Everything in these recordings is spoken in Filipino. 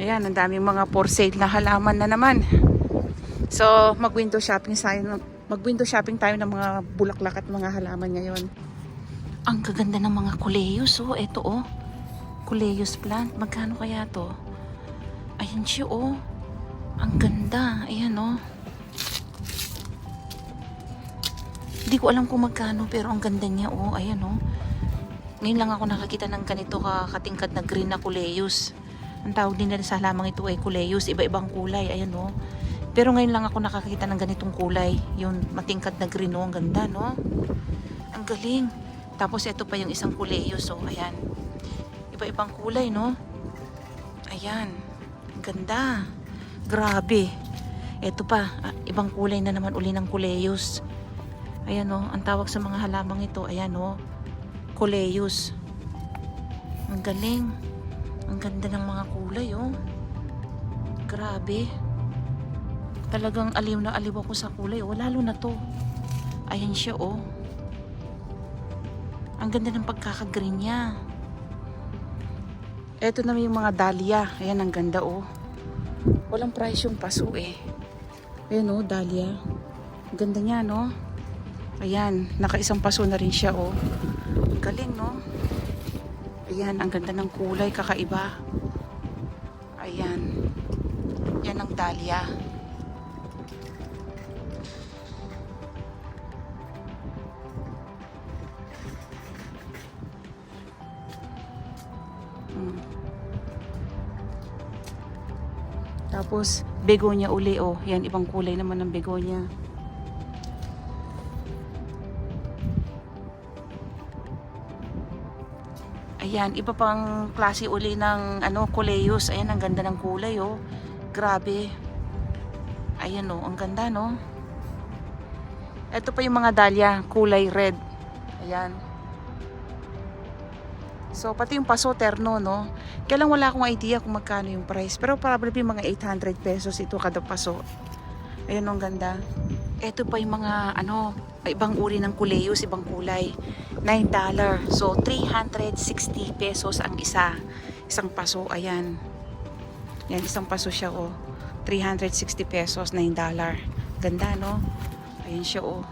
Ayan, ang daming mga for sale na halaman na naman. So, mag-window shopping tayo, mag-window shopping tayo ng mga bulaklak at mga halaman ngayon. Ang gaganda ng mga kuleus, oh. Ito, oh. Kuleus plant. Magkano kaya to? Ayan siya, oh. Ang ganda. Ayan, oh. Hindi ko alam kung magkano, pero ang ganda niya, oh. Ayan, oh. Ngayon lang ako nakakita ng ganito kakatingkad na green na kuleus. Ang tawag din nila sa halamang ito ay kuleus. Iba-ibang kulay. Ayan, oh. Pero ngayon lang ako nakakita ng ganitong kulay. Yung matingkad na green, oh. Ang ganda, no? Ang galing. Tapos ito pa yung isang kuleus, oh. Ayan. Iba-ibang kulay, no? Ayan. Ang ganda. Grabe. Ito pa, ah, ibang kulay na naman uli ng kuleus. Ayan, oh. Ang tawag sa mga halamang ito, ayan, oh. Kuleus. Ang galing. Ang ganda ng mga kulay, oh. Grabe. Talagang aliw na aliw ako sa kulay, oh. Lalo na to. Ayan siya, oh. Ang ganda ng pagkakagreen niya. Ito na yung mga dahlia. Ayan, ang ganda, oh. Walang price yung paso, eh. Ayan, oh, dahlia. Ganda niya, no? Ayan, nakaisang paso na rin siya, oh. Galing, no? Ayan, ang ganda ng kulay, kakaiba. Ayan. Yan ang dahlia. Mm. Tapos, begonia uli, oh. Yan, ibang kulay naman ng begonia. Ayan, iba pang klase uli ng ano, kuleus. Ayan, ang ganda ng kulay, oh. Grabe. Ayan, oh, ang ganda, no? Ito pa yung mga dahlia, kulay red. Ayan. So, pati yung paso terno, no? Kaya lang wala akong idea kung magkano yung price. Pero probably mga 800 pesos ito kada paso. Ayan, ang ganda. Ito pa yung mga, ano, ibang uri ng kuleus, ibang kulay. $9. So, 360 pesos ang isa. Isang paso, ayan. Yan, isang paso siya, oh. 360 pesos, $9. Ganda, no? Ayan siya, oh.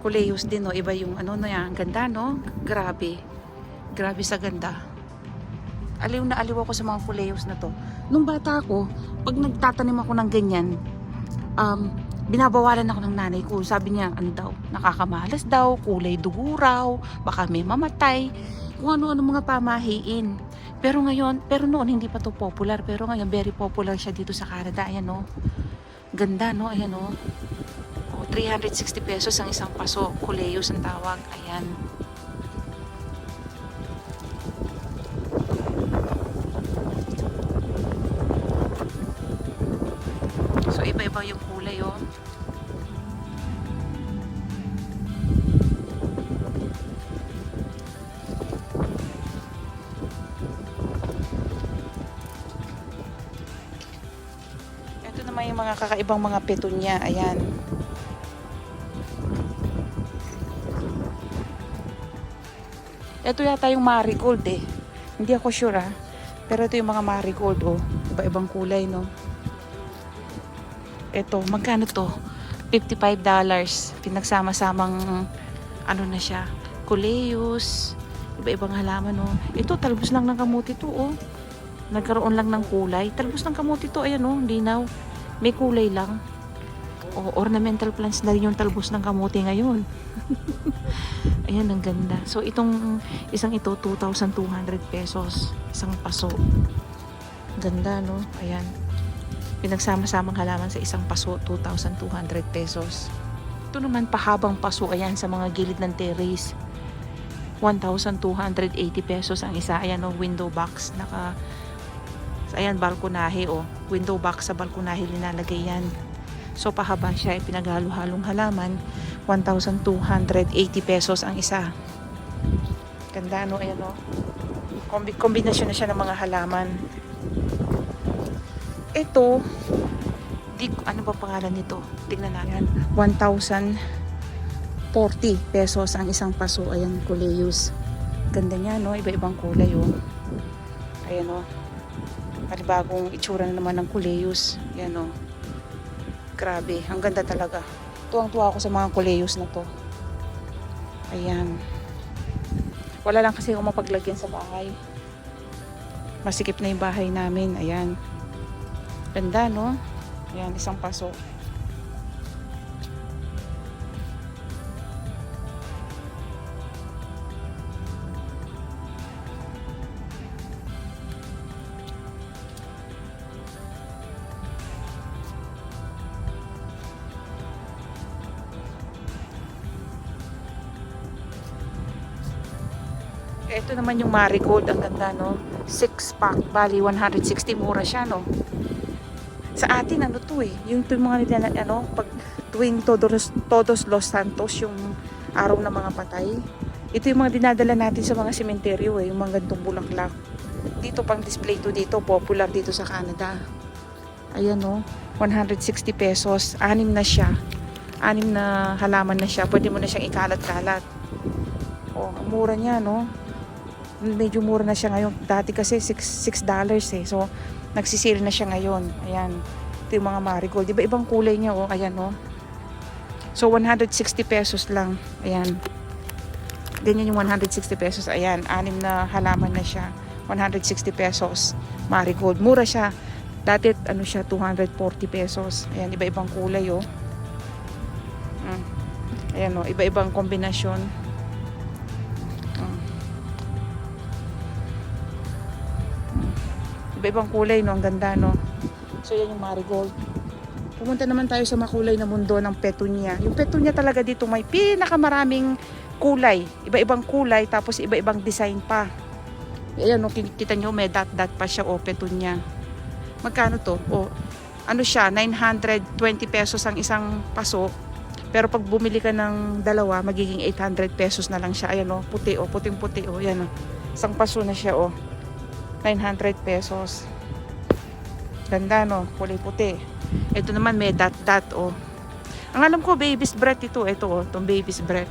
Kuleus din, no? Iba yung, ano na yan. Ganda, no? Grabe. Grabe sa ganda. Aliw na aliw ako sa mga kuleus na to. Nung bata ako, pag nagtatanim ako ng ganyan, um, binabawalan ako ng nanay ko. Sabi niya, ano daw, nakakamalas daw, kulay dugo raw, baka may mamatay, kung ano-ano mga pamahiin. Pero ngayon, pero noon hindi pa to popular, pero ngayon very popular siya dito sa Canada. Ayan no. Ganda no, ayan no. Oh, 360 pesos ang isang paso, kuleus ang tawag. Ayan. So iba-iba yung oh. Ito naman yung mga kakaibang mga petunya. Ayan. Ito yata yung marigold eh. Hindi ako sure ah. Pero ito yung mga marigold oh. Iba-ibang kulay no. Ito, magkano to? $55. Pinagsama-samang ano na siya. Kuleus. Iba-ibang halaman oh. Ito, talbos lang ng kamuti to oh. Nagkaroon lang ng kulay. Talbos ng kamuti to. Ayan oh, linaw. May kulay lang. O, ornamental plants na rin yung talbos ng kamuti ngayon. Ayan, ang ganda. So, itong isang ito, 2,200 pesos. Isang paso. Ganda, no? Ayan. Pinagsama-samang halaman sa isang paso, 2,200 pesos. Ito naman, pahabang paso. Ayan, sa mga gilid ng terrace. 1,280 pesos ang isa. Ayan, no? Window box. Naka, ayan, balkonahe, oh. Window box sa balkonahe linalagay yan. So pahaba siya, eh, pinaghalo-halong halaman, 1,280 pesos ang isa. Ganda no, ayan no. Kombi kombinasyon na siya ng mga halaman. Ito, di, ano ba pangalan nito? Tingnan natin. 1,040 pesos ang isang paso. Ayan, kuleus. Ganda niya, no? Iba-ibang kulay, oh. Ayan, oh. panibagong itsura na naman ng kuleus. Yan o. Grabe, ang ganda talaga. Tuwang-tuwa ako sa mga kuleus na to. Ayan. Wala lang kasi ako mapaglagyan sa bahay. Masikip na yung bahay namin. Ayan. Ganda, no? Ayan, isang paso. Ito naman yung marigold. Ang ganda, no? 6 pack. Bali, 160. Mura siya, no? Sa atin, ano to eh. Yung, yung mga nila, ano, pag tuwing Todos, Todos Los Santos, yung araw ng mga patay. Ito yung mga dinadala natin sa mga sementeryo eh. Yung mga gantong bulaklak. Dito pang display to dito. Popular dito sa Canada. Ayan, no? 160 pesos. Anim na siya. Anim na halaman na siya. Pwede mo na siyang ikalat-kalat. Oh, mura niya, no? medyo mura na siya ngayon. Dati kasi 6, dollars eh. So, nagsisale na siya ngayon. Ayan. Ito yung mga marigold. Diba ibang kulay niya, oh. Ayan, oh. So, 160 pesos lang. Ayan. Ganyan yung 160 pesos. Ayan. Anim na halaman na siya. 160 pesos. Marigold. Mura siya. Dati, ano siya, 240 pesos. Ayan, iba-ibang kulay, oh. Mm. Ayan, oh. Iba-ibang kombinasyon. Iba-ibang kulay, no? Ang ganda, no? So, yan yung marigold. Pumunta naman tayo sa makulay na mundo ng petunia. Yung petunia talaga dito may pinakamaraming kulay. Iba-ibang kulay, tapos iba-ibang design pa. Ayan, no? Kita nyo, may dot-dot pa siya, o petunia. Magkano to? O, ano siya, 920 pesos ang isang paso. Pero pag bumili ka ng dalawa, magiging 800 pesos na lang siya. Ayan, o, puti, o, puting-puti, o. Ayan, o. Isang paso na siya, o. 900 pesos. Ganda no, kulay puti. Ito naman may dot dot oh. Ang alam ko baby's breath ito, ito oh, itong baby's breath.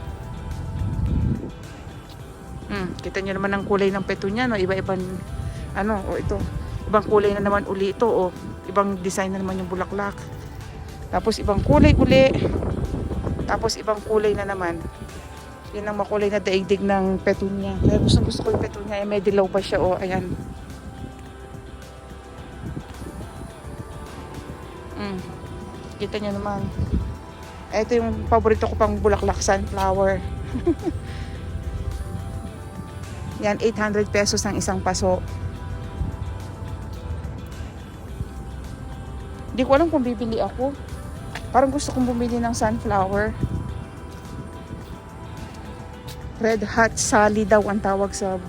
Hmm, kita niyo naman ang kulay ng petunia no, iba-ibang ano, oh ito. Ibang kulay na naman uli ito oh. Ibang design na naman yung bulaklak. Tapos ibang kulay uli. Tapos ibang kulay na naman. Yan ang makulay na daigdig ng petunia. Kaya gusto gusto ko yung petunia. Eh, may dilaw pa siya. Oh, ayan. Kita niyo naman. Ito yung paborito ko pang bulaklak sunflower. Yan, 800 pesos ang isang paso. Hindi ko alam kung bibili ako. Parang gusto kong bumili ng sunflower. Red Hot Sally daw ang tawag sa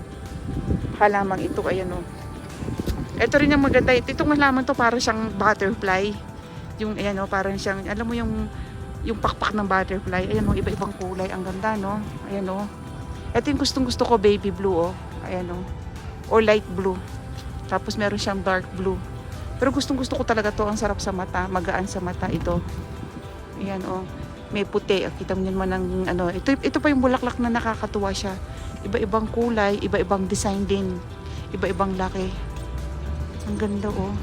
halamang ito. Ayan o. Ito rin yung maganda. Ito, itong halaman to parang siyang butterfly. Yung ayan o, parang siyang, alam mo yung yung pakpak ng butterfly. Ayan o, iba-ibang kulay. Ang ganda no. Ayan o. Ito yung gustong gusto ko, baby blue o. Ayan o. Or light blue. Tapos meron siyang dark blue. Pero gustong gusto ko talaga to. Ang sarap sa mata. Magaan sa mata ito. Ayan o. May puti. Kita mo naman ng ano. Ito, ito pa yung bulaklak na nakakatuwa siya. Iba-ibang kulay. Iba-ibang design din. Iba-ibang laki. Ang ganda oh.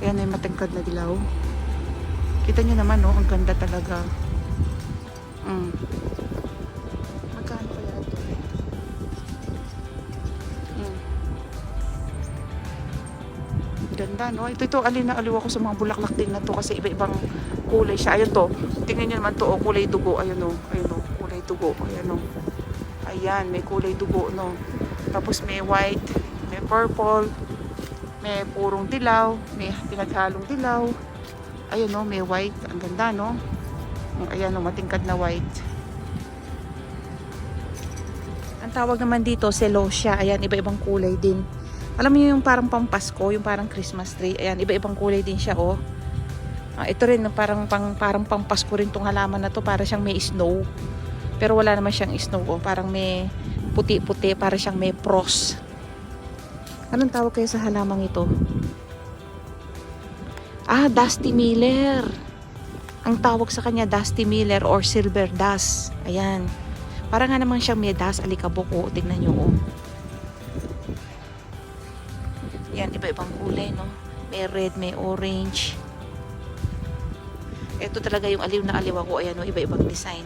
Ayan ay matangkad na dilaw. Kita nyo naman oh. Ang ganda talaga. Mm. Magkano kaya ito? Mm. Ganda no. Ito ito alin na aliw ako sa mga bulaklak din na to kasi iba-ibang kulay siya. Ayun to. Tingnan nyo naman to oh, kulay dugo. Ayun oh. Ayun oh. Kulay dugo. Ayan oh. Ayan, may kulay dugo no. Tapos may white, may purple, may purong dilaw, may pinaghalong dilaw. Ayun no, may white. Ang ganda no. Ayan no, matingkad na white. Ang tawag naman dito, celosia. Ayan, iba-ibang kulay din. Alam niyo yung parang pampasko, yung parang Christmas tree. Ayan, iba-ibang kulay din siya, oh. Ah, ito rin, parang, pang, parang pampasko rin tong halaman na to. Para siyang may snow. Pero wala naman siyang snow, oh. Parang may puti-puti, para siyang may frost. Anong tawag kayo sa halamang ito? Ah, Dusty Miller. Ang tawag sa kanya, Dusty Miller or Silver Dust. Ayan. Para nga naman siyang may dust, alikabok. Oh, tignan nyo, oh. Yan, iba-ibang kulay, no? May red, may orange. Ito talaga yung aliw na aliw ako. Ayan o, iba-ibang design.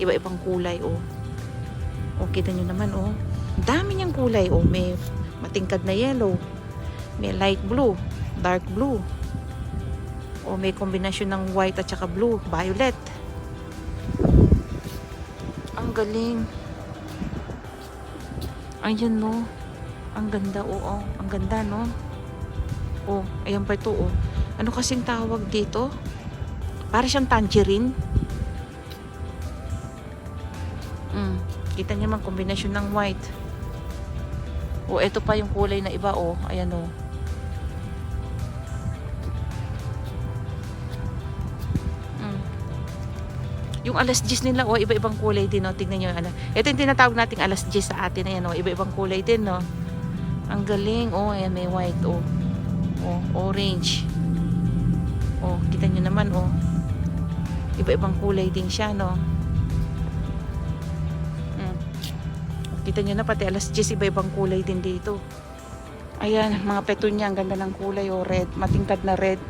Iba-ibang kulay o. O, kita nyo naman o. Dami niyang kulay o. May matingkad na yellow. May light blue. Dark blue. O may kombinasyon ng white at saka blue. Violet. Ang galing. Ayan no. Ang ganda oo. Ang ganda no. Oh, ayan pa ito oh. Ano kasing tawag dito? Para siyang tangerine. Mm. Kita niyo man kombinasyon ng white. Oh, ito pa yung kulay na iba oh. Ayan oh. Yung alas 10 nila, oh, iba-ibang kulay din, no? Tingnan nyo, ano. Ito yung tinatawag nating alas 10 sa atin, ayan, oh. Iba-ibang kulay din, no? Ang galing, oh, ayan, may white, oh. Oh, orange. Oh, kita nyo naman, oh. Iba-ibang kulay din siya, no? Mm. Kita nyo na, pati alas 10, iba-ibang kulay din dito. Ayan, mga petunya, ang ganda ng kulay, oh, red. Matingkad na red.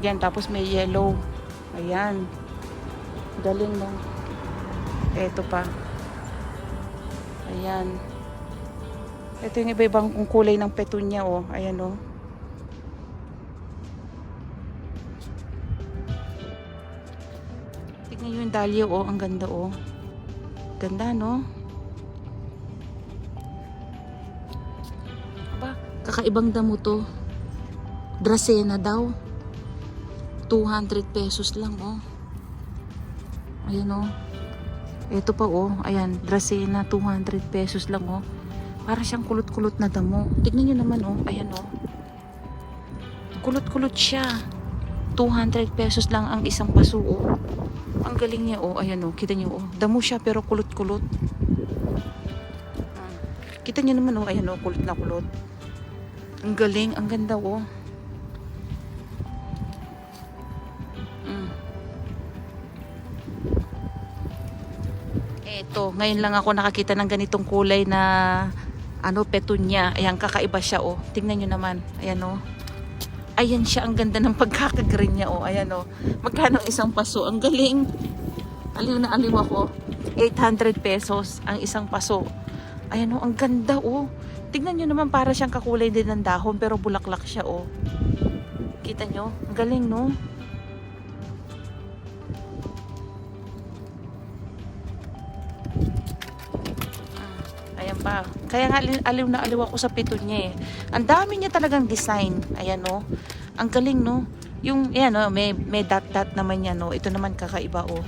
Yan, tapos may yellow. Ayan. Galing, no? Ito pa. Ayan. Ito yung iba-ibang kulay ng petunya, oh. Ayan, oh. Tignan yung dahlia, oh. Ang ganda, oh. Ganda, no? Aba, kakaibang damo to. Dracena daw. 200 pesos lang, oh. Ayan, oh. Ito pa, oh. Ayan, Dracena, 200 pesos lang, oh. Para siyang kulot-kulot na damo. Tignan nyo naman, oh. Ayan, oh. Kulot-kulot siya. 200 pesos lang ang isang paso, oh. Ang galing niya, oh. Ayan, oh. Kita nyo, oh. Damo siya, pero kulot-kulot. Kita nyo naman, oh. Ayan, oh. Kulot na kulot. Ang galing. Ang ganda, oh. Eto, ngayon lang ako nakakita ng ganitong kulay na ano, petunya. Ayan, kakaiba siya, oh. Tingnan nyo naman. Ayan, oh. Ayan siya, ang ganda ng pagkakagreen niya, oh. Ayan, oh. Magkano ang isang paso? Ang galing. Aliw na aliw ako. 800 pesos ang isang paso. Ayan, oh. Ang ganda, oh. Tingnan nyo naman, para siyang kakulay din ng dahon, pero bulaklak siya, oh. Kita nyo? Ang galing, no? Pa. Kaya nga ali- aliw na aliw ako sa pito niya eh. Ang dami niya talagang design. Ayan no. Ang galing no. Yung ayan no, may may dot dot naman yan no. Ito naman kakaiba oh.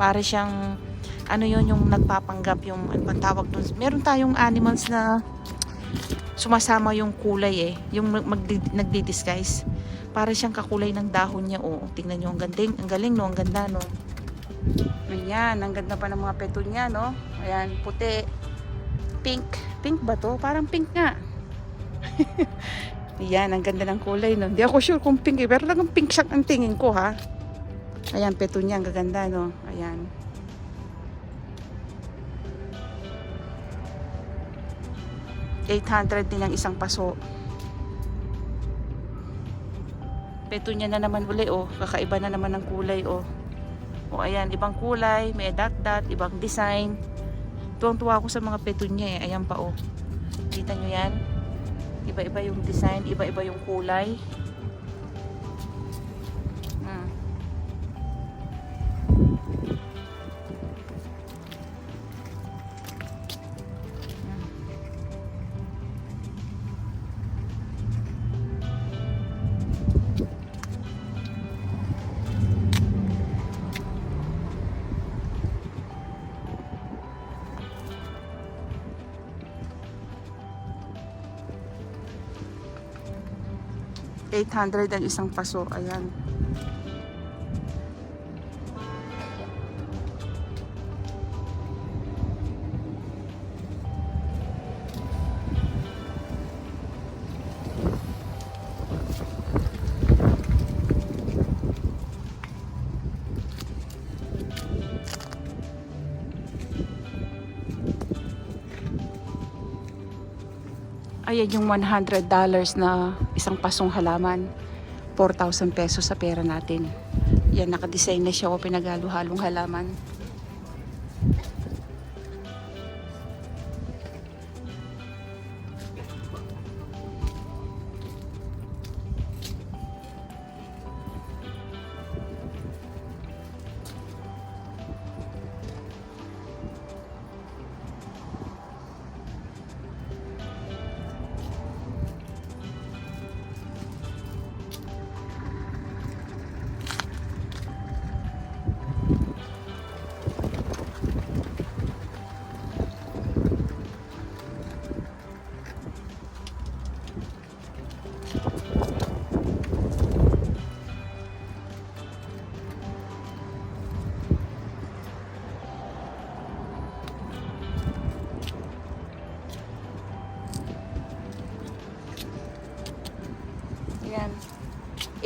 Para siyang ano yon yung nagpapanggap yung ano bang tawag dun. Meron tayong animals na sumasama yung kulay eh. Yung nagdi-disguise. Para siyang kakulay ng dahon niya oh. Tingnan niyo ang galing, ang galing no, ang ganda no. Ayan, ang ganda pa ng mga petunya no. Ayan, puti pink. Pink ba to? Parang pink nga. Ayan, ang ganda ng kulay, no? Hindi ako sure kung pink eh, pero talagang pink siya ang tingin ko, ha? Ayan, petunya, ang gaganda, no? Ayan. $800 din ang isang paso. Petunya na naman uli, oh. Kakaiba na naman ng kulay, oh. O, ayan, ibang kulay, may dot-dot, ibang design. Tuwang-tuwa ako sa mga petunya eh. Ayan pa oh. Kita nyo yan? Iba-iba yung design, iba-iba yung kulay. 800 ang isang paso. Ayan. Ayan yung $100 na isang pasong halaman. 4,000 pesos sa pera natin. Yan, nakadesign na siya o pinagalo-halong halaman.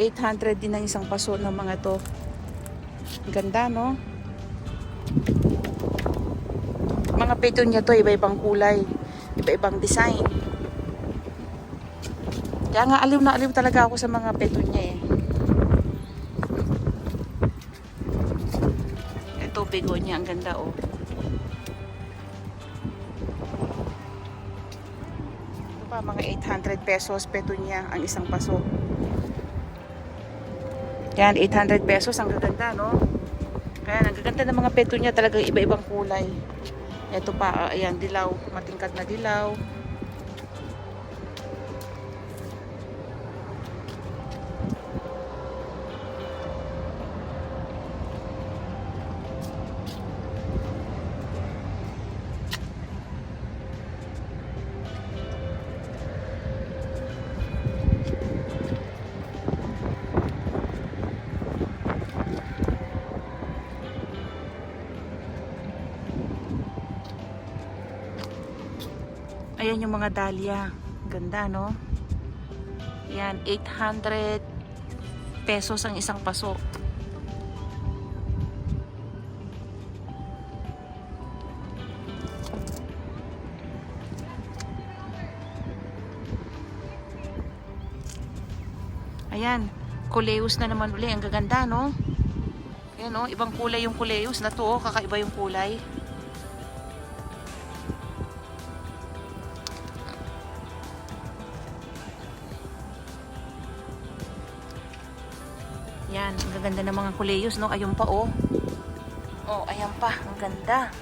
800 din ang isang paso ng mga to. Ang Ganda, no? Mga petunia to, iba-ibang kulay. Iba-ibang design. Kaya nga aliw na aliw talaga ako sa mga petunia eh. Ito, begonia. Ang ganda, oh. Ito mga 800 pesos petunia ang isang paso. Yan, 800 pesos. Ang gaganda, no? Kaya, ang gaganda ng mga petunia talaga iba-ibang kulay. Ito pa, ah, ayan, dilaw. Matingkad na dilaw. Mga dahlia. Ganda, no? Yan, 800 pesos ang isang paso. Ayan, kuleus na naman uli. Ang gaganda, no? Ayan, no? Ibang kulay yung kuleus na to. oh. Kakaiba yung kulay. Kuleyos, no? Ayun pa, oh. Oh, ayan pa. Ang ganda.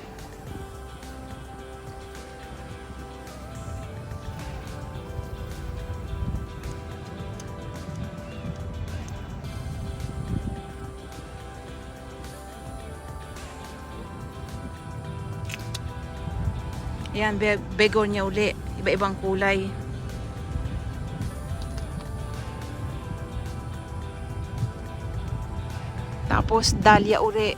Yan, be begonia uli. Iba-ibang kulay. Tapos, dahlia uli.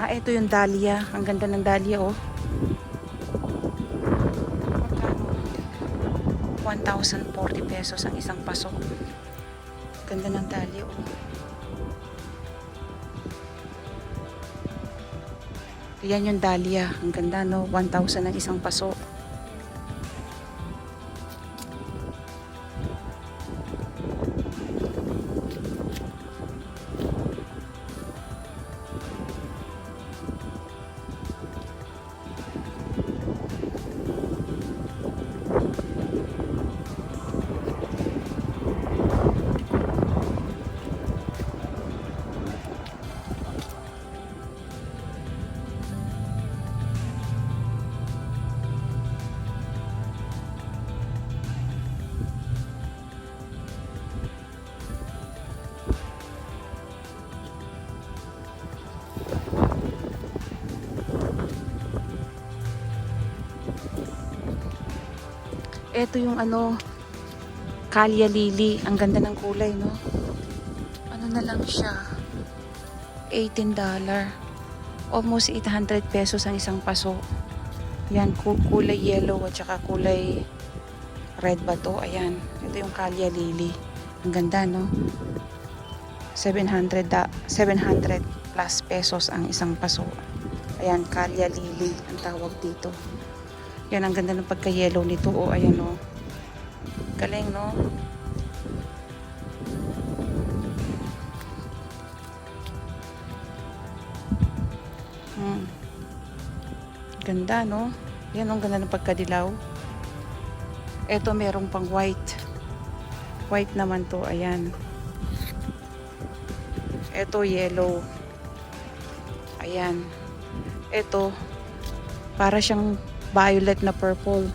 Ah, ito yung dahlia. Ang ganda ng dahlia, oh. 1,040 pesos ang isang paso. Ganda ng dahlia, oh. Yan yung dahlia. Ang ganda, no? 1,000 ang isang paso. Ito yung ano, Kalya Lily. Ang ganda ng kulay, no? Ano na lang siya? $18. Almost 800 pesos ang isang paso. Yan, ku- kulay yellow at saka kulay red ba to? Ayan. Ito yung Calya Lily. Ang ganda, no? 700, da, 700 plus pesos ang isang paso. Ayan, Calya Lily ang tawag dito. Yan, ang ganda ng pagka-yellow nito. O, ayan, o. Galing, no? Hmm. Ganda, no? Yan ang ganda ng pagkadilaw. Ito merong pang white. White naman to, ayan. Ito yellow. Ayan. Ito para siyang violet na purple.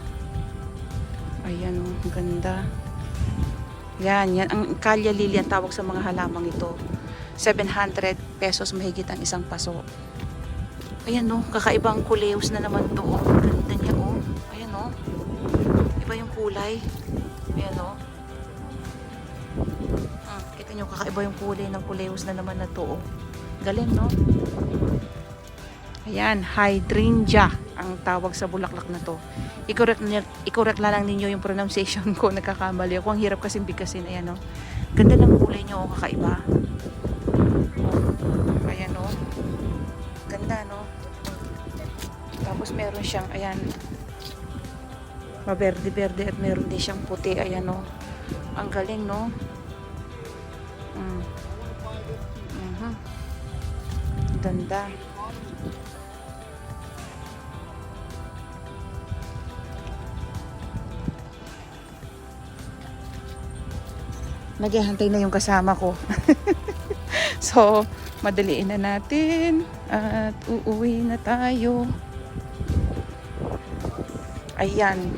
Ayan, oh, ang ganda. Yan, yan. Ang kalya lily ang tawag sa mga halamang ito. 700 pesos mahigit ang isang paso. Ayan no, kakaibang kuleus na naman to. Oh. Ganda niya oh. Ayan no. Iba yung kulay. Ayan no. Ah, kita nyo, kakaiba yung kulay ng kuleus na naman na to. Oh. Galing no. Ayan, hydrangea ang tawag sa bulaklak na to. I-correct, i-correct na lang ninyo yung pronunciation ko. Nagkakamali ako. Ang hirap kasi bigkasin. Ayan no. Ganda ng kulay niyo, oh, kakaiba. Oh. Ayan no. Ganda no. Tapos meron siyang, ayan, maberde-berde at meron din siyang puti. Ayan, no. Ang galing, no. Mm. Mhm. Ganda. Naghihantay na yung kasama ko. so, madaliin na natin at uuwi na tayo. Ayan.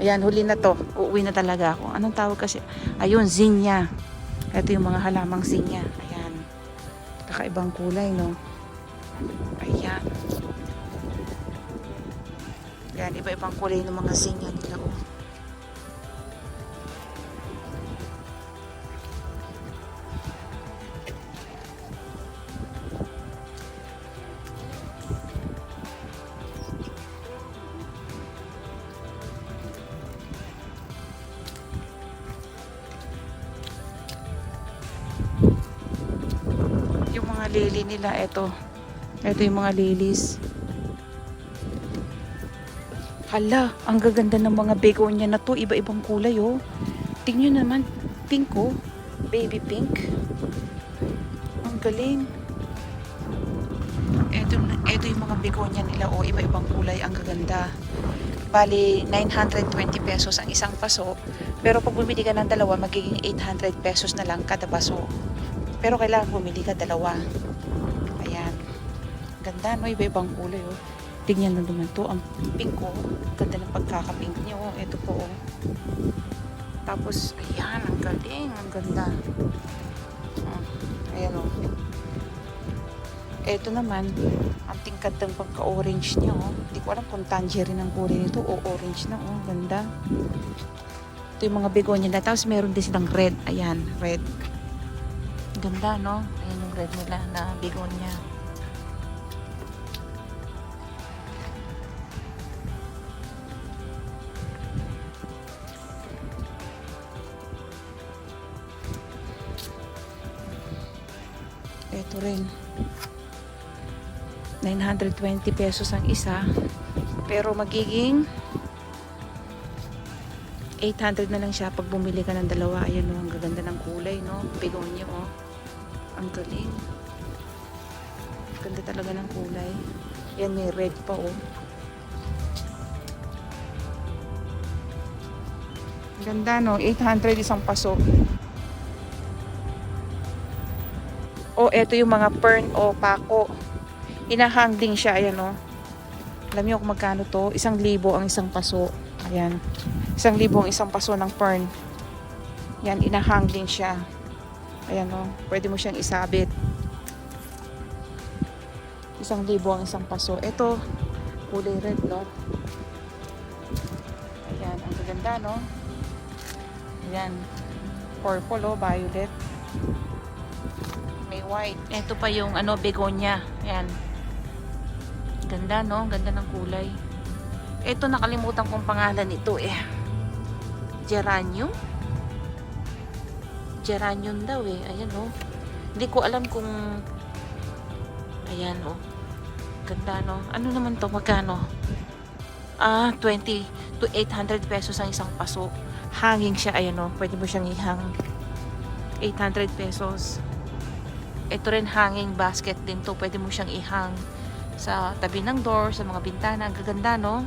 Ayan, huli na to. Uuwi na talaga ako. Anong tawag kasi? Ayun, zinnia. Ito yung mga halamang zinnia. Ayan. Kakaibang kulay, no? Ayan. Ayan, iba-ibang kulay ng mga zinnia nila, lily nila, eto. Eto yung mga lilies. Hala, ang gaganda ng mga begonia na to. Iba-ibang kulay, oh. Tingnan naman. Pink, oh. Baby pink. Ang galing. Eto, eto yung mga begonia nila, oh. Iba-ibang kulay. Ang gaganda. Bali, 920 pesos ang isang paso. Pero pag bumili ka ng dalawa, magiging 800 pesos na lang kada paso. Pero kailangan bumili ka dalawa. Ayan. Ganda, no? Iba-ibang kulay, oh. Tingnan mo naman to. Ang pink, oh. Ganda ng pagkaka-pink niya, oh. Ito po, oh. Tapos, ayan. Ang galing. Ang ganda. Oh, ayan, oh. Ito naman, ang tingkad ng pagka-orange niya, oh. Hindi ko alam kung tangerine ang kulay nito o orange na, oh. Ganda. Ito yung mga begonia na. Tapos, meron din silang red. Ayan, red. Ganda, no? Ayan yung red nila na begonia. Ito rin. 920 pesos ang isa. Pero magiging 800 na lang siya pag bumili ka ng dalawa. Ayan o, ang gaganda ng kulay, no? Begonia, oh. Ang galing. Ganda talaga ng kulay. Yan, may red pa, oh. Ganda, no? 800 isang paso. O, eto yung mga fern o pako. Inahang din siya, ayan, oh. Alam niyo kung magkano to? Isang libo ang isang paso. Ayan. Isang libo ang isang paso ng fern. Yan, inahang din siya. Ayan o, pwede mo siyang isabit. Isang libo ang isang paso. Ito, kulay red, no? Ayan, ang gaganda, no? Ayan. Purple, oh, violet. May white. Ito pa yung, ano, begonia. Ayan. Ganda, no? Ganda ng kulay. Ito nakalimutan kong pangalan nito eh. Geranium? Geranium daw eh. Ayan oh. Hindi ko alam kung Ayan oh. Ganda no. Ano naman to? Magkano? Ah, 20 to 800 pesos ang isang paso. Hanging siya. Ayan oh. Pwede mo siyang ihang. 800 pesos. Ito rin hanging basket din to. Pwede mo siyang ihang sa tabi ng door, sa mga bintana. Ang gaganda, no?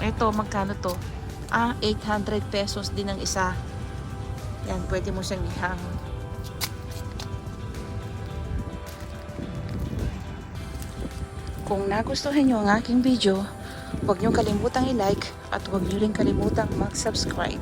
Ito, magkano to? Ah, 800 pesos din ang isa. Yan, pwede mo siyang ihang. Kung nagustuhan nyo ang aking video, huwag nyo kalimutang i-like at huwag nyo rin kalimutang mag-subscribe.